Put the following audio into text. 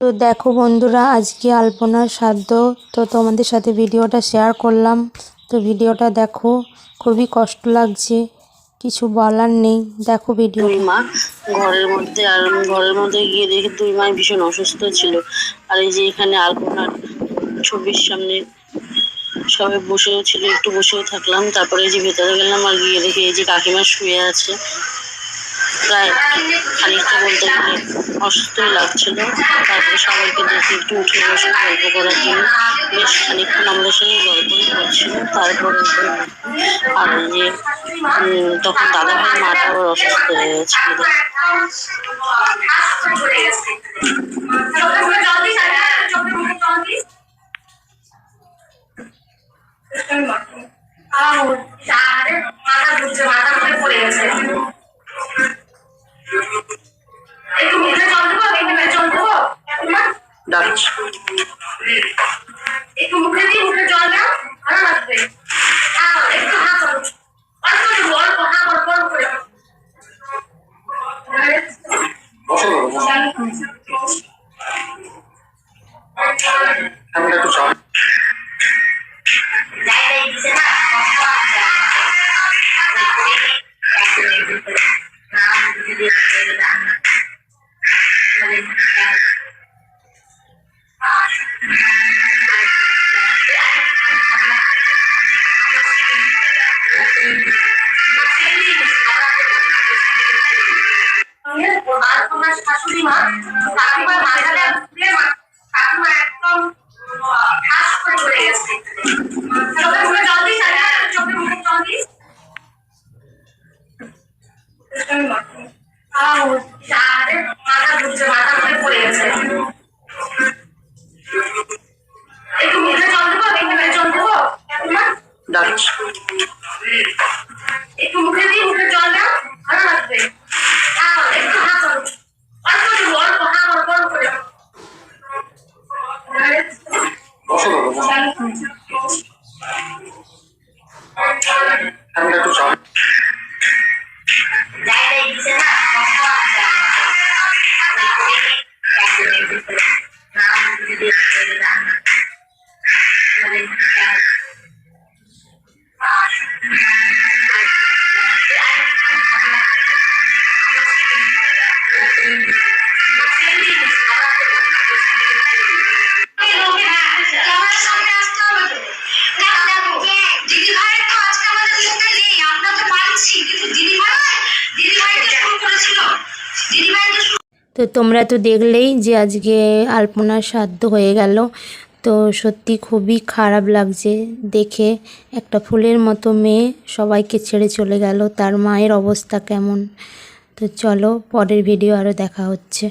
তো দেখো বন্ধুরা আজকে আলপনার সাধ্য। তো তোমাদের সাথে ভিডিওটা শেয়ার করলাম। তো ভিডিওটা দেখো খুবই কষ্ট লাগছে। কিছু বলার নেই। দেখো ভিডিও দুই মা ঘরের মধ্যে আর ঘরের মধ্যে গিয়ে দেখি দুই মা ভীষণ অসুস্থ ছিল। আর এই যে এখানে আলপনার ছবির সামনে সবাই বসেও ছিল একটু বসেও থাকলাম। তারপরে এই যে ভেতরে গেলাম আর গিয়ে দেখি এই যে কাকিমা শুয়ে আছে। প্রায় খানিকটা বলতে গেলে অসুস্থই লাগছিল। তারপরে সবাইকে দেখে একটু উঠে বসে গল্প করার জন্য বেশ খানিকক্ষণ আমাদের সঙ্গে গল্পই করছিল। তারপরে আর যে তখন দাদা ভাই মাটা আবার অসুস্থ হয়ে গেছিল। মাথা ঘুরছে, মাথা ঘুরে পড়ে গেছে। একটু মুখে দিয়ে মুখে জল দাও ভালো লাগবে। একটু হা করো। অল্প একটু অল্প হা করো বড় করে আমি একটু চা যাই যাই মাথা ঘুরছে মাথা ঘুরে পড়ে গেছে। তো তোমরা তো দেখলেই যে আজকে আলপনার সাধ্য হয়ে গেল। তো সত্যি খুবই খারাপ লাগছে দেখে একটা ফুলের মতো মেয়ে সবাইকে ছেড়ে চলে গেল, তার মায়ের অবস্থা কেমন? তো চলো পরের ভিডিও আরও দেখা হচ্ছে।